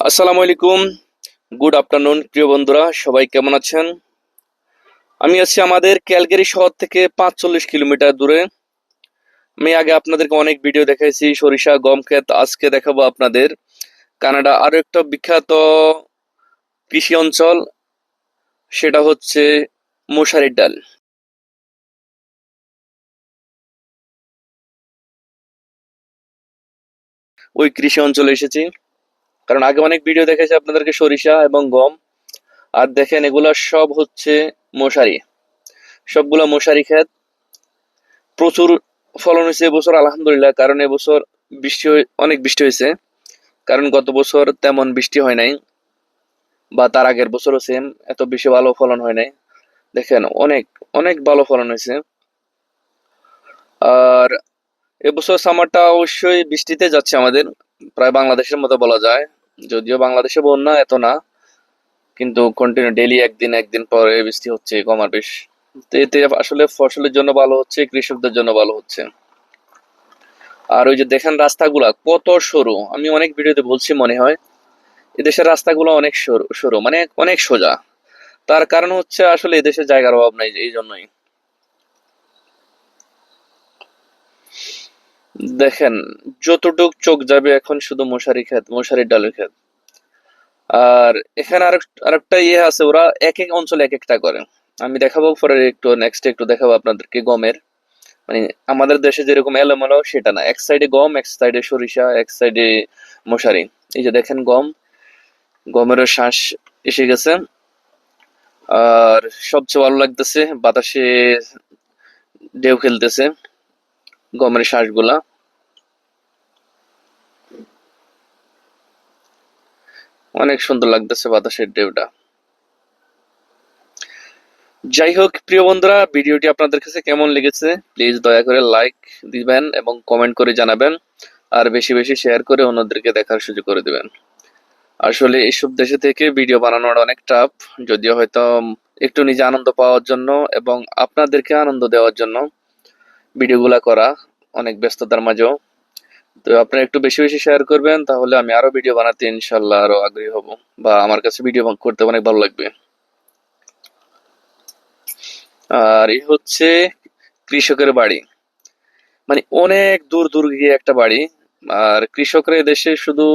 আসসালামু আলাইকুম। Good afternoon, প্রিয় বন্ধুরা, সবাই কেমন আছেন? আমি আছি আমাদের ক্যালগারি শহর থেকে পাঁচচল্লিশ কিলোমিটার দূরে। আমি আগে আপনাদেরকে অনেক ভিডিও দেখাইছি, সরিষা, গম ক্ষেত, আজকে দেখাবো আপনাদের কানাডা আরও একটা বিখ্যাত কৃষি অঞ্চল, সেটা হচ্ছে মশারির ডাল। ওই কৃষি অঞ্চলে এসেছি। কারণ আগে অনেক ভিডিও দেখেছি আপনাদেরকে সরিষা এবং গম। আর দেখেন, এগুলা সব হচ্ছে মশারি। সবগুলা মশারি ক্ষেত। প্রচুর ফলন হয়েছে এবছর, আলহামদুলিল্লাহ। কারণ এবছর বৃষ্টি অনেক বৃষ্টি হয়েছে। কারণ গত বছর তেমন বৃষ্টি হয় নাই। বা তার আগের বছরও সেম এত বেশি ভালো ফলন হয় নাই। দেখেন, অনেক অনেক ভালো ফলন হয়েছে। আর এবছর সামারটা অবশ্যই বৃষ্টিতে যাচ্ছে আমাদের। প্রায় বাংলাদেশের মতো বলা যায়। যদিও বাংলাদেশে বন্যা এত না, কিন্তু কন্টিনিউ ডেইলি একদিন একদিন পরে বৃষ্টি হচ্ছে কম আর বেশ। এতে আসলে ফসলের জন্য ভালো হচ্ছে, কৃষকদের জন্য ভালো হচ্ছে। আর ওই যে দেখেন রাস্তাগুলা, কত সরু। আমি অনেক ভিডিওতে বলছি মনে হয়, এদেশের রাস্তাগুলো অনেক সরু সরু মানে অনেক সোজা। তার কারণ হচ্ছে আসলে এদেশে জায়গার অভাব নাই এই জন্যই। দেখেন, যতটুক চোখ যাবে এখন শুধু মশারি ক্ষেত মশারির ডালের ক্ষেত আর এখানে আর আরেকটা ইয়ে আছে, ওরা এক এক অঞ্চলে এক একটা করে। আমি দেখাবো পরে একটু নেক্সট একটু দেখাবো আপনাদেরকে গমের। মানে আমাদের দেশে যেরকম এলোমেলো, সেটা না। এক সাইডে গম, এক সাইডে সরিষা, এক সাইডে মশারি। এই যে দেখেন গম, গমেরও শ্বাস এসে গেছে। আর সবচেয়ে ভালো লাগতেছে, বাতাসে ঢেউ খেলতেছে। গমের শ্বাসগুলা। অনেক সুন্দর লাগতেছে বাতাসের ঢেউটা। যাই হোক, প্রিয় বন্ধুরা, ভিডিওটি আপনাদের কাছে কেমন লেগেছে, প্লিজ দয়া করে লাইক দিবেন এবং কমেন্ট করে জানাবেন, আর বেশি বেশি শেয়ার করে অন্যদেরকে দেখার সুযোগ করে দিবেন। আসলে এইসব দেশে থেকে ভিডিও বানানোর অনেক টাফ যদিও হয়তো একটু নিজে আনন্দ পাওয়ার জন্য এবং আপনাদেরকে আনন্দ দেওয়ার জন্য ভিডিওগুলা করা। অনেক ব্যস্ততার মাঝেও। তো আপনারা একটু বেশি বেশি শেয়ার করবেন, তাহলে আমি আরও ভিডিও বানাতে ইনশাল্লাহ আরও আগ্রহী হব বা আমার কাছে ভিডিও করতে অনেক ভালো লাগবে। আর এই হচ্ছে কৃষকের বাড়ি। মানে অনেক দূর দূর গিয়ে একটা বাড়ি। আর কৃষকরা দেশে শুধু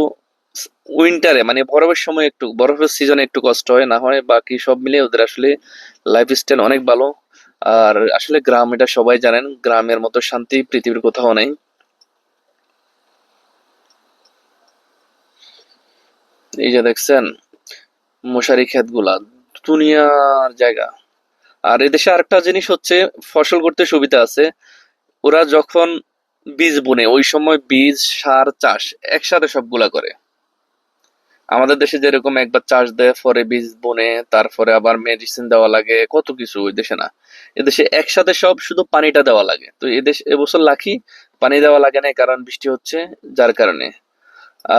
উইন্টারে মানে বরফের সময় একটু, বরফের সিজনে একটু কষ্ট হয়, না হয় বাকি সব মিলে ওদের আসলে লাইফ স্টাইল অনেক ভালো। আর আসলে গ্রাম এটা সবাই জানেন, গ্রামের মতো শান্তি পৃথিবীর কোথাও নেই। এই যে দেখছেন, মশারি ক্ষেতগুলা, দুনিয়ার জায়গা। আর এদেশে আরেকটা জিনিস হচ্ছে, ফসল করতে সুবিধা আছে। ওরা যখন বীজ বুনে, ওই সময় বীজ, সার, চাষ একসাথে সবগুলা করে। আমাদের দেশে যেরকম একবার চাষ দেয় পরে বীজ বুনে, তারপরে আবার মেডিসিন দেওয়া লাগে, কত কিছু ওই দেশে না। এদেশে একসাথে সব শুধু পানিটা দেওয়া লাগে। তো এদেশ এবছর লাখি পানি দেওয়া লাগে না কারণ বৃষ্টি হচ্ছে, যার কারণে।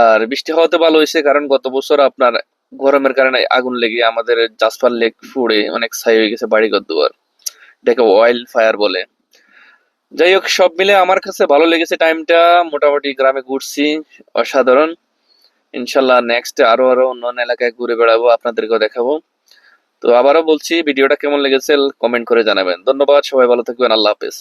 আর বৃষ্টি হওয়াতে ভালো হয়েছে, কারণ গত বছর আপনার গরমের কারণে আগুন লেগে আমাদের জাসপার লেক ফুড়ে অনেক ছাই হয়ে গেছে বাড়ি ঘর দুয়ার এটাকে অয়েল ফায়ার বলে। যাই হোক, সব মিলে আমার কাছে ভালো লেগেছে টাইমটা মোটামুটি গ্রামে ঘুরছি, অসাধারণ। ইনশাল্লাহ নেক্সট আরও আরও অন্যান্য এলাকায় ঘুরে বেড়াবো, আপনাদেরকেও দেখাবো। তো আবারও বলছি, ভিডিওটা কেমন লেগেছে কমেন্ট করে জানাবেন। ধন্যবাদ, সবাই ভালো থাকবেন, আল্লাহ হাফেজ।